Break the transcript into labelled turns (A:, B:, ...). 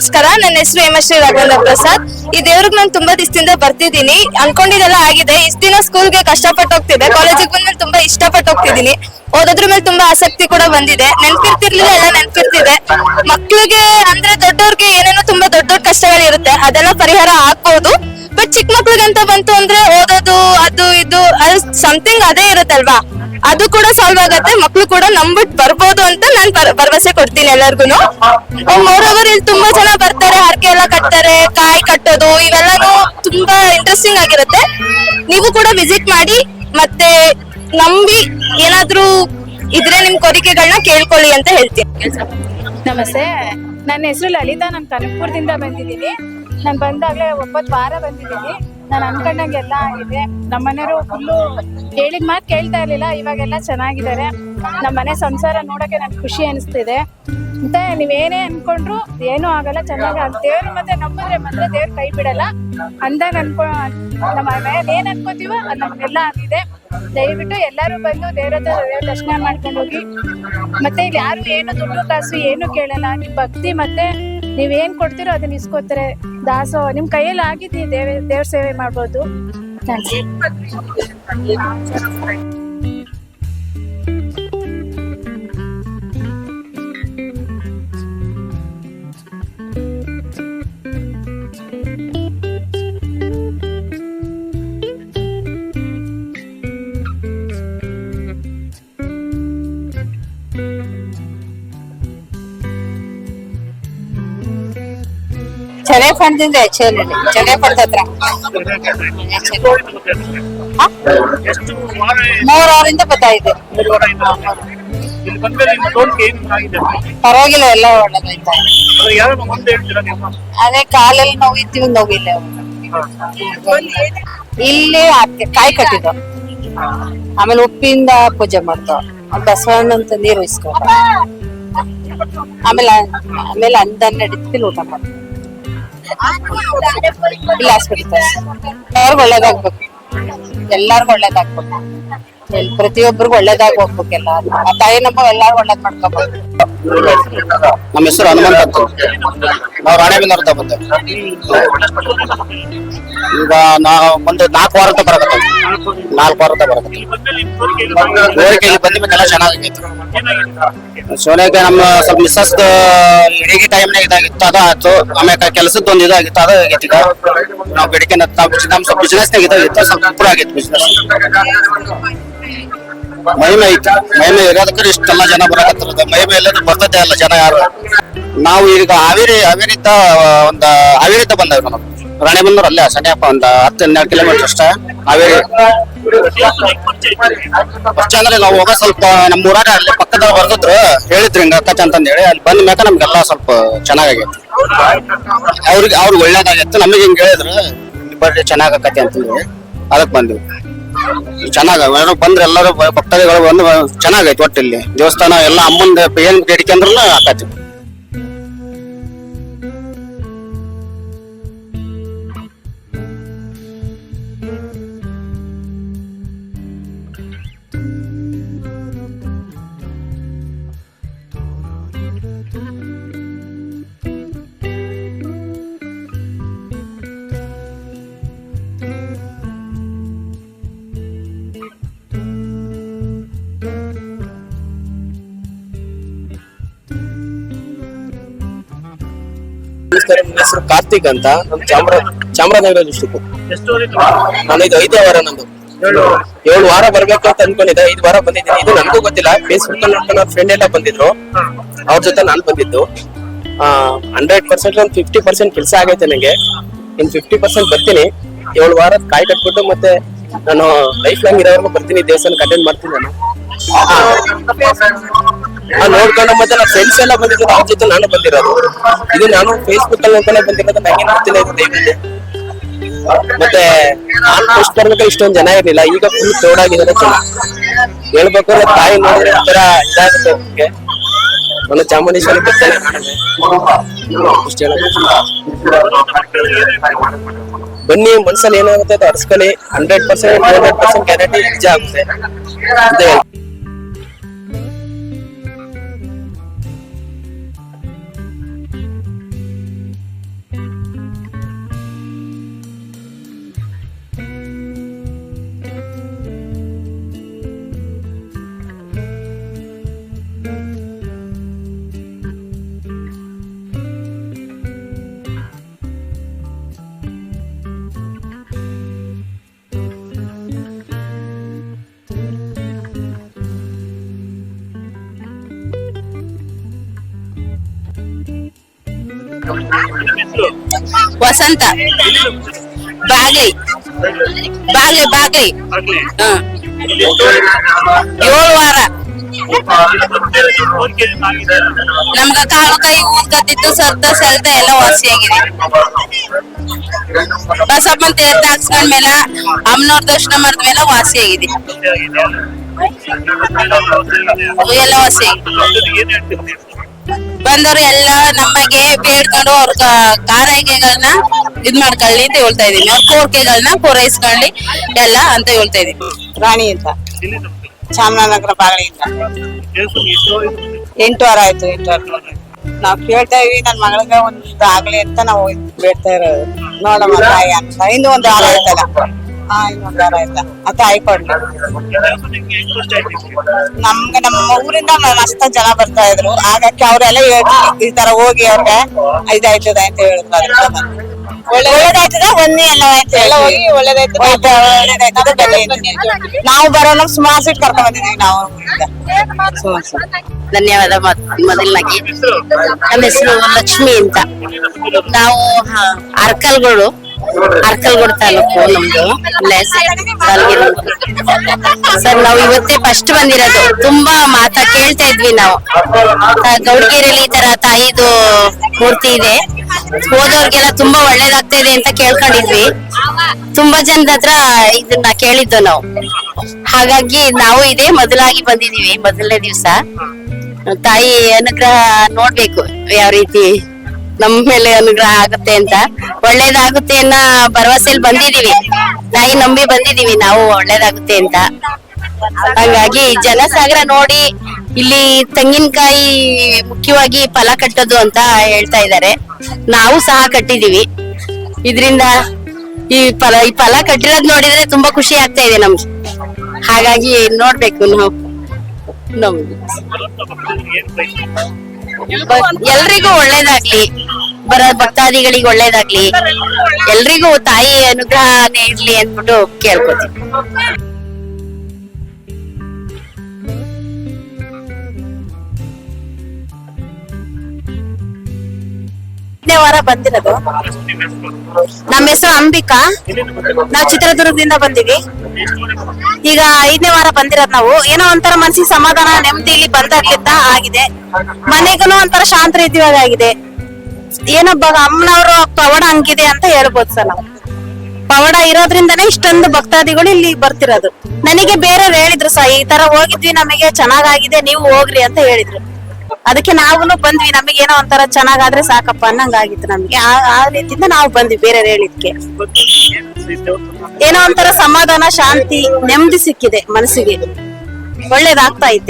A: ನಮಸ್ಕಾರ ನನ್ನ ಹೆಸರು ಹೇಮಶ್ರೀ ರಾಘವೇಂದ್ರ ಪ್ರಸಾದ್ ಈ ದೇವ್ರಿಗೆ ನಾನು ತುಂಬಾ ದಿವಸದಿಂದ ಬರ್ತಿದ್ದೀನಿ. ಅನ್ಕೊಂಡಿದ್ದೆಲ್ಲ ಆಗಿದೆ. ಇಷ್ಟ ದಿನ ಸ್ಕೂಲ್ಗೆ ಕಷ್ಟಪಟ್ಟು ಹೋಗ್ತಿದ್ದೆ. ಕಾಲೇಜಿಗೆ ಬಂದ್ಮೇಲೆ ತುಂಬಾ ಇಷ್ಟಪಟ್ಟು ಹೋಗ್ತಿದ್ದೀನಿ. ಓದೋದ್ರ ಮೇಲೆ ತುಂಬಾ ಆಸಕ್ತಿ ಕೂಡ ಬಂದಿದೆ. ನೆನ್ಪಿರ್ತಿರ್ಲಿಲ್ಲ, ಎಲ್ಲ ನೆನ್ಪಿರ್ತಿದೆ. ಮಕ್ಳಿಗೆ ಅಂದ್ರೆ ದೊಡ್ಡವ್ರಿಗೆ ಏನೇನೋ ತುಂಬಾ ದೊಡ್ಡ ದೊಡ್ಡ ಕಷ್ಟಗಳಿರುತ್ತೆ ಅದೆಲ್ಲ ಪರಿಹಾರ ಆಗ್ಬೋದು. ಬಟ್ ಚಿಕ್ಕ ಮಕ್ಳಿಗೆ ಅಂತ ಬಂತು ಅಂದ್ರೆ ಓದೋದು, ಅದು ಇದು, ಅದು ಸಮಥಿಂಗ್ ಅದೇ ಇರುತ್ತಲ್ವಾ? ಅದು ಕೂಡ ಸಾಲ್ವ್ ಆಗತ್ತೆ. ಮಕ್ಳು ಕೂಡ ನಂಬಿಟ್ ಬರ್ಬೋದು ಅಂತ ನಾನ್ ಭರ- ಭರವಸೆ ಕೊಡ್ತೀನಿ ಎಲ್ಲರಿಗೂ ಮೋರ್ ಓವರ್ ಇಲ್ಲಿ ತುಂಬಾ ಜನ ಬರ್ತಾರೆ. ಹರಕೆ ಎಲ್ಲ ಕಟ್ತಾರೆ, ಕಾಯಿ ಕಟ್ಟೋದು. ಇವೆಲ್ಲಾನು ತುಂಬಾ ಇಂಟ್ರೆಸ್ಟಿಂಗ್ ಆಗಿರುತ್ತೆ. ನೀವು ಕೂಡ ವಿಸಿಟ್ ಮಾಡಿ, ಮತ್ತೆ ನಂಬಿ ಏನಾದ್ರೂ ಇದ್ರೆ ನಿಮ್ ಕೋರಿಕೆಗಳನ್ನ ಕೇಳ್ಕೊಳ್ಳಿ ಅಂತ ಹೇಳ್ತೀನಿ.
B: ನಮಸ್ತೆ. ನನ್ನ ಹೆಸರು ಲಲಿತಾ, ನಾನು ಕನಕಪುರದಿಂದ ಬಂದಿದ್ದೀನಿ. ನಾನು ಬಂದಾಗಲೇ ಒಂಬತ್ತು ವಾರ ಬಂದಿದ್ದೀನಿ. ನಾನು ಅನ್ಕೊಂಡಂಗೆ ಎಲ್ಲ ಆಗಿದೆ. ನಮ್ಮನೆಯವರು ಫುಲ್ಲು ಹೇಳಿದ ಮಾತು ಕೇಳ್ತಾ ಇರ್ಲಿಲ್ಲ, ಇವಾಗೆಲ್ಲ ಚೆನ್ನಾಗಿದ್ದಾರೆ. ನಮ್ಮ ಮನೆ ಸಂಸಾರ ನೋಡೋಕೆ ನನ್ಗೆ ಖುಷಿ ಅನಿಸ್ತಿದೆ. ಮತ್ತೆ ನೀವೇನೇ ಅನ್ಕೊಂಡ್ರು ಏನೂ ಆಗಲ್ಲ, ಚೆನ್ನಾಗಿ ದೇವ್ರ ಮತ್ತೆ ನಂಬಿದ್ರೆ ಮಾತ್ರ ದೇವ್ರ ಕೈ ಬಿಡಲ್ಲ. ಅಂದಾಗ ಅನ್ಕೊ, ನಮ್ಮ ಮನೇಲಿ ಏನ್ ಅನ್ಕೋತೀವೋ ಅದು ನಮ್ಗೆಲ್ಲ ಆಗಿದೆ. ದಯವಿಟ್ಟು ಎಲ್ಲರೂ ಬಂದು ದೇವ್ರ ಹತ್ರ ದೇವ್ರ ದರ್ಶನ ಮಾಡ್ಕೊಂಡು ಹೋಗಿ. ಮತ್ತೆ ಇಲ್ಲಿ ಯಾರು ಏನು ದುಡ್ಡು ಕಾಸು ಏನು ಕೇಳಲ್ಲ. ನಿಮ್ ಭಕ್ತಿ ಮತ್ತೆ ನೀವ್ ಏನ್ ಕೊಡ್ತೀರೋ ಅದನ್ನ ಇಸ್ಕೋತಾರೆ. ದಾಸೋ, ನಿಮ್ ಕೈಯಲ್ಲಿ ಆಗಿದ್ದು ದೇವ, ದೇವ್ರ ಸೇವೆ ಮಾಡ್ಬೋದು. ಥ್ಯಾಂಕ್ಸ್.
A: ಚಳೆ ಫಂಡ್ದಿಂದ ಹೆಚ್ಚಲ್ಲಿ ಚಳೆ ಫಂಡ್ ಹತ್ರ ಮೂರ್ ಅವರಿಂದ ಬರ್ತಾಯಿದೆ
C: ಮೂರು ವಾರ ಇಂದ. ಇಲ್ಲಿ ಬಂದ್ಮೇಲೆ ನಿಮ್ಮ ತೋಟಕ್ಕೆ ಏನು ಆಗಿದೆ
A: ಪರವಾಗಿಲ್ಲ, ಎಲ್ಲ ಒಳ್ಳೇದಾಯ್ತಾ. ಅದೇ ಕಾಲಲ್ಲಿ ನೋವಿತ್ತು ನೋವಿಲ್ಲ ಇಲ್ಲಿ ಕಾಯಿ ಕಟ್ಟಿದ್ದು. ಆಮೇಲೆ ಉಪ್ಪಿಂದ ಪೂಜೆ ಮಾಡ್ತಾವ ಬಸವಣ್ಣ ಅಂತ ನೀರು ಇಸ್ಕೊಂಡ ಆಮೇಲೆ ಆಮೇಲೆ ಅಂದನ್ನ ನಡೀತಿಲ್ಲ ಊಟ ಮಾಡ್ತಾವ ಇಲ್ಲ ಹಾಸ್ಪಿಟಲ್ ಎಲ್ಲಾರ್ಗು ಒಳ್ಳೇದಾಗ್ಬೇಕು. ಎಲ್ಲಾರ್ಗು ಒಳ್ಳೇದಾಗ್ಬೇಕು. ಪ್ರತಿಯೊಬ್ಬರಿಗೂ ಒಳ್ಳೇದಾಗ ಹೋಗ್ಬೇಕೆಲ್ಲ. ಆ ತಾಯಿ ನಮ್ಮ ಎಲ್ಲಾರು ಒಳ್ಳೇದ್ ಮಾಡ್ಕೋಬೇಕು
D: ನಮ್ಮ ಹೆಸರು ಹನುಮಂತ ಅಂತ. ನಾವು ರಾಣೆಬೆನ್ನೂರ್ ಬಂದೆ ಈಗ ಒಂದು ನಾಲ್ಕು ವಾರ ಬರಕತ್ತ. ನಾಲ್ಕು ವಾರ ಅಂತ ಬರಕತ್ತ.
C: ಇಲ್ಲಿ
D: ಬಂದ ಮೇಲೆ ಚೆನ್ನಾಗಿತ್ತು ಚೆನ್ನಾಗೈತಿ ಸೋನೆಗೆ ನಮ್ಮ ಸ್ವಲ್ಪ ಮಿಸ್ಸಸ್ ಹೆರಿಗೆ ಟೈಮ್ನಾಗ ಇದಾಗಿತ್ತು. ಅದ ಆಯ್ತು. ಆಮೇಲೆ ಕೆಲಸದ ಒಂದು ಇದಾಗಿತ್ತು. ಅದು ಆಗೈತಿ ಈಗ. ನಾವು ಬೇಡಿಕೆ ನಮ್ಮ ಸ್ವಲ್ಪ ಬಿಸ್ನೆಸ್ನಾಗ ಇದಾಗಿತ್ತು. ಸ್ವಲ್ಪ ಇಂಪ್ರೂವ್ ಆಗಿತ್ತು ಬಿಸ್ನೆಸ್ ಮಹಿಮೆ ಐತಿ. ಮಹಿಮೆ ಇರೋದಕ್ಕೆ ಇಷ್ಟೆಲ್ಲ ಜನ ಬರಕತ್ತಿರೋದು. ಮಹಿಮೆ ಇಲ್ಲದ್ರೆ ಬರ್ತದೆ ಅಲ್ಲ ಜನ ಯಾರು? ನಾವು ಈಗ ಹಾವೇರಿ ಹಾವೇರಿದ್ದ ಒಂದು ಹಾವೇರಿದ್ದ ಬಂದವ್ರು ನಾವು. ರಾಣೆಬೆನ್ನೂರು ಅಲ್ಲೇ ಸನಿಯಪ್ಪ ಒಂದ್ ಹತ್ತು, ಹನ್ನೆರಡು ಕಿಲೋಮೀಟರ್ ಅಷ್ಟ. ಹಾವೇರಿ. ಫಸ್ಟ್ ಅಂದ್ರೆ ನಾವು ಹೋಗ ಸ್ವಲ್ಪ ನಮ್ಮ ಊರಾಗ ಅಲ್ಲಿ ಪಕ್ಕದ ಬರ್ದಿದ್ರು. ಹೇಳಿದ್ರು ಹಿಂಗ ಅಕ್ಕ ಅಂತಂದೇಳಿ. ಅಲ್ಲಿ ಬಂದ ಮ್ಯಾಕ ನಮ್ಗೆಲ್ಲ ಸ್ವಲ್ಪ ಚೆನ್ನಾಗಾಗೈತಿ ಅವ್ರಿಗೆ ಅವ್ರಿಗೆ ಒಳ್ಳೇದಾಗೈತೆ ನಮಗೆ ಹಿಂಗ್ ಹೇಳಿದ್ರು. ಬರ್ರಿ ಚೆನ್ನಾಗಕ್ಕತಿ ಅಂತಂದ್ರೆ ಅದಕ್ಕೆ ಬಂದ್ವಿ. ಚೆನ್ನಾಗ ಎಲ್ಲರೂ ಬಂದ್ರೆ ಎಲ್ಲರೂ ಭಕ್ತಾದಿಗಳು ಬಂದು ಚೆನ್ನಾಗೈತೆ ಒಟ್ಟು ಇಲ್ಲಿ ದೇವಸ್ಥಾನ ಎಲ್ಲ ಅಮ್ಮಂದ ಏನ್ ಬೇಡಿಕೆ ಅಂದ್ರೂ ಆಕತಿ.
E: ನಮಸ್ಕಾರ ನನ್ನ ಹೆಸರು ಕಾರ್ತಿಕ್ ಅಂತ ನಾನು ಚಾಮರ ಚಾಮರಾಜನಗರ ಡಿಸ್ಟಿಕ್? ನಾನು ಇದು ಐದೇ ವಾರ ನಂದು
C: ಏಳು ವಾರ.
E: ಏಳು ವಾರ ಬರ್ಬೇಕು ಅಂತ ಅನ್ಕೊಂಡಿದ್ದೆ ಐದು ವಾರ ಬಂದಿದ್ದೀನಿ ಇದು ನನಗೂ ಗೊತ್ತಿಲ್ಲ ಫೇಸ್ಬುಕ್ ಅಲ್ಲಿ ನೋಡ್ಕೊಂಡು ಫ್ರೆಂಡ್ ಎಲ್ಲ ಬಂದಿದ್ರು ಅವ್ರ ಜೊತೆ ನಾನು ಬಂದಿದ್ದು ಹಂಡ್ರೆಡ್ ಪರ್ಸೆಂಟ್ ಒಂದು ಫಿಫ್ಟಿ ಪರ್ಸೆಂಟ್ ಕೆಲಸ ಆಗೈತೆ ನನಗೆ ಇನ್ ಫಿಫ್ಟಿ ಪರ್ಸೆಂಟ್ ಬರ್ತೀನಿ ಏಳು ವಾರ ಕಾಯಿ ಕಟ್ಬಿಟ್ಟು ಮತ್ತೆ ನಾನು ಲೈಫ್ ಲಾಂಗ್ ಇರೋವರೆಗೂ ಬರ್ತೀನಿ ದೇವಸ್ಥಾನಕ್ಕೆ ಅಟೆಂಡ್ ಮಾಡ್ತೀನಿ ನಾನು ಆ, ನೋಡ್ಕೊಂಡು ಮತ್ತೆ ನನ್ನ ಫ್ರೆಂಡ್ಸ್ ಎಲ್ಲ ಬಂದಿದ್ರು ಅವ್ರ ಜೊತೆ ನಾನು ಬಂದಿರೋದು. ಇದು ನಾನು ಫೇಸ್ಬುಕ್ ಅಲ್ಲಿ ನೋಡ್ಕೊಂಡೆ ಬಂದಿರೋದು ನಂಗೆ ಗೊತ್ತಿಲ್ಲ ಇದು ದಯವಿಟ್ಟು ಮತ್ತೆ ನಾನು ಪೋಸ್ಟ್ ಬರ್ಬೇಕಾದ್ರೆ ಇಷ್ಟೊಂದು ಜನ ಇರಲಿಲ್ಲ ಈಗ ಫುಲ್ ತೋಡಾಗಿದ್ದಾರೆ ಜನ. ಹೇಳ್ಬೇಕು ಅಂದ್ರೆ ತಾಯಿ ನೋಡಿದ್ರೆ ಒಂಥರ ಇದಾಗುತ್ತೆ ನಮ್ಗೆ. ನಾನು ಚಾಮುಂಡೇಶ್ವರಿ ಬರ್ತಾನೆ ಇಷ್ಟು ಹೇಳೋದು. ಬನ್ನಿ ಮನ್ಸಲ್ಲಿ ಏನಾಗುತ್ತೆ ಅದು ಅರ್ಸ್ಕೊಳ್ಳಿ. Hundred percent hundred percent guarantee ನಿಜ ಆಗುತ್ತೆ. ಅಂತ
F: ವಸಂತ. ಬಾಗ್ಲಿ ಬಾಗ್ಲಿ ಬಾಗ್ಲಿ ಏಳು ವಾರ.
C: ಆಗಿದೆ
F: ನಮ್ಗ ಕಾಲು ಕೈ ಊದ್ಕತ್ತಿತ್ತು ಸತ್ತ ಸೆಲ್ತ ಎಲ್ಲ ವಾಸಿಯಾಗಿದೆ ಬಸಪ್ಪನ ತೀರ್ಥ ಹಾಕ್ಸ್ಕೊಂಡ್ಮೇಲೆ ಅಮ್ಮನವ್ರ ದರ್ಶನ ಮಾಡಿದ್ಮೇಲೆ ವಾಸಿಯಾಗಿದೆ ಎಲ್ಲ ವಾಸಿಯಾಗಿದೆ
C: ಆಗಿದೆ.
F: ಬಂದವರು ಎಲ್ಲ ನಮಗೆ ಬೇಡ್ಕೊಂಡು ಅವ್ರ ಕಾರೈಕೆಗಳನ್ನ ಇದ್ ಮಾಡ್ಕೊಳ್ಳಿ ಅಂತ ಹೇಳ್ತಾ ಇದೀನಿ ಅವ್ರ ಕೋರಿಕೆಗಳನ್ನ ಪೂರೈಸ್ಕೊಳ್ಳಿ ಎಲ್ಲ ಅಂತ ಹೇಳ್ತಾ ಇದೀನಿ
G: ರಾಣಿ ಅಂತ. ಚಾಮರಾಜನಗರ
C: ಎಷ್ಟು
G: ಎಂಟು ವಾರ ಆಯ್ತು, ಎಂಟು ವಾರ ನಾವ್ ಕೇಳ್ತಾ ಇದೀವಿ, ನನ್ ಮಗಳಿಗೆ ಒಂದ್ ಆಗ್ಲಿ ಅಂತ ನಾವು ಬೇಡ್ತಾ ಇರೋದು. ನೋಡಮ್ಮ ತಾಯಿ ಅಂತ. ಇನ್ನು ಒಂದ್ ವಾರ ಆಯ್ತಲ್ಲ. ಹಾ ಇನ್ನು ಒಂದ್ ವಾರ ಆಯ್ತಾ.
C: ನಿಮ್ಗೆ?
G: ನಮ್ಮ ಊರಿಂದ ಮಸ್ತ ಜನ ಬರ್ತಾ ಇದ್ರು. ಹಾಗಾಗಿ ಅವರೆಲ್ಲ ಈ ತರ ಹೋಗಿ ಅವ್ರಿಗೆ ಇದಾಯ್ತದ ಅಂತ ಹೇಳಿದ್ರು. ಒಳ್ಳೇದಾಯ್ತದ ಒಂದೇ ಎಲ್ಲ ಆಯ್ತು. ಎಲ್ಲ ಹೋಗಿ ಅಂತ ನಾವು ಬರೋಣ ಸುಮಾರು ಸೀಟ್ ಕರ್ಕೊಂಡ್ ಬಂದಿದ್ದೀವಿ ನಾವು.
F: ಧನ್ಯವಾದ ಮೊದಲನಾಗಿ. ನಮ್ಮ ಹೆಸರು ಲಕ್ಷ್ಮಿ ಅಂತ. ನಾವು ಹ- ಅರ್ಕಲ್ಗೋಡು ತಾಲೂಕು ನಮ್ದು. ಸರ್ ನಾವು ಇವತ್ತೇ ಫಸ್ಟ್ ಬಂದಿರೋದು. ತುಂಬಾ ಮಾತಾ ಕೇಳ್ತಾ ಇದ್ವಿ ನಾವು. ಗೌಡ್ಗೆರೆಯಲ್ಲಿ ಈ ತರ ತಾಯಿದು ಮೂರ್ತಿ ಇದೆ. ಹೋದವ್ರಿಗೆಲ್ಲ ತುಂಬಾ ಒಳ್ಳೇದಾಗ್ತಾ ಇದೆ ಅಂತ ಕೇಳ್ಕೊಂಡಿದ್ವಿ. ತುಂಬಾ ಜನದ ಹತ್ರ ಇದನ್ನ ಕೇಳಿದ್ದು ನಾವು. ಹಾಗಾಗಿ ನಾವು ಇದೇ ಮೊದಲಾಗಿ ಬಂದಿದೀವಿ ಮೊದಲನೇ ದಿವ್ಸ. ತಾಯಿ ಅನುಗ್ರಹ ನೋಡ್ಬೇಕು ಯಾವ ರೀತಿ ನಮ್ಮ ಮೇಲೆ ಅನುಗ್ರಹ ಆಗುತ್ತೆ ಅಂತ. ಒಳ್ಳೇದಾಗುತ್ತೆ ಅನ್ನೋ ಭರವಸೆಯಲ್ಲಿ ಬಂದಿದೀವಿ. ನಾಯಿ ನಂಬಿ ಬಂದಿದೀವಿ ನಾವು ಒಳ್ಳೇದಾಗುತ್ತೆ ಅಂತ. ಹಂಗಾಗಿ ಜನಸಾಗರ ನೋಡಿ ಇಲ್ಲಿ ತೆಂಗಿನಕಾಯಿ ಮುಖ್ಯವಾಗಿ ಫಲ ಕಟ್ಟೋದು ಅಂತ ಹೇಳ್ತಾ ಇದ್ದಾರೆ. ನಾವು ಸಹ ಕಟ್ಟಿದೀವಿ. ಇದರಿಂದ ಈ ಫಲ ಈ ಫಲ ಕಟ್ಟಿರೋದ್ ನೋಡಿದ್ರೆ ತುಂಬಾ ಖುಷಿ ಆಗ್ತಾ ಇದೆ ನಮ್ಗೆ. ಹಾಗಾಗಿ ನೋಡ್ಬೇಕು ನಾವು. ನಮ್ಗೆ? ಎಲ್ರಿಗೂ ಒಳ್ಳೇದಾಗ್ಲಿ. ಬರ ಭಕ್ತಾದಿಗಳಿಗೆ ಒಳ್ಳೇದಾಗ್ಲಿ. ಎಲ್ರಿಗೂ ತಾಯಿ ಅನುಗ್ರಹನೇ ಇರ್ಲಿ ಅಂದ್ಬಿಟ್ಟು ಕೇಳ್ಕೊತೀನಿ
H: ಐದನೇ ವಾರ ಬಂದಿರೋದು.
C: ನಮ್ಮ ಹೆಸರು
H: ಅಂಬಿಕಾ. ನಾವು ಚಿತ್ರದುರ್ಗದಿಂದ ಬಂದಿವಿ. ಈಗ ಐದನೇ ವಾರ ಬಂದಿರೋದು ನಾವು. ಏನೋ ಒಂಥರ ಮನ್ಸಿಗೆ ಸಮಾಧಾನ, ನೆಮ್ಮದಿ ಇಲ್ಲಿ ಬಂದಾಗ್ಲಿಂದ ಆಗಿದೆ. ಮನೆಗೂ ಒಂಥರ ಶಾಂತ ರೀತಿಯಾಗಿ ಆಗಿದೆ. ಏನೋ ಅಮ್ಮನವ್ರು ಪವಾಡ ಹಂಗಿದೆ ಅಂತ ಹೇಳ್ಬೋದು ಸರ್ ನಾವು. ಪವಾಡ ಇರೋದ್ರಿಂದನೇ ಇಷ್ಟೊಂದು ಭಕ್ತಾದಿಗಳು ಇಲ್ಲಿ ಬರ್ತಿರೋದು. ನನಗೆ ಬೇರೆಯವ್ರು ಹೇಳಿದ್ರು ಸಹ ಈ ತರ ಹೋಗಿದ್ವಿ, ನಮಗೆ ಚೆನ್ನಾಗಾಗಿದೆ, ನೀವು ಹೋಗ್ರಿ ಅಂತ ಹೇಳಿದ್ರು. ಅದಕ್ಕೆ ನಾವು ಬಂದ್ವಿ. ನಮಗೆ ಏನೋ ಒಂಥರ ಚೆನ್ನಾಗಾದ್ರೆ ಸಾಕಪ್ಪ ಅನ್ನಂಗಾಗಿತ್ತು ನಮ್ಗೆ. ಆ ರೀತಿಯಿಂದ ನಾವು ಬಂದ್ವಿ ಬೇರೆ ಹೇಳಿದ್ಕೆ. ಏನ್ ಒಂಥರ ಸಮಾಧಾನ, ಶಾಂತಿ, ನೆಮ್ಮದಿ ಸಿಕ್ಕಿದೆ ಮನಸ್ಸಿಗೆ. ಒಳ್ಳೇದಾಗ್ತಾ ಐತೆ.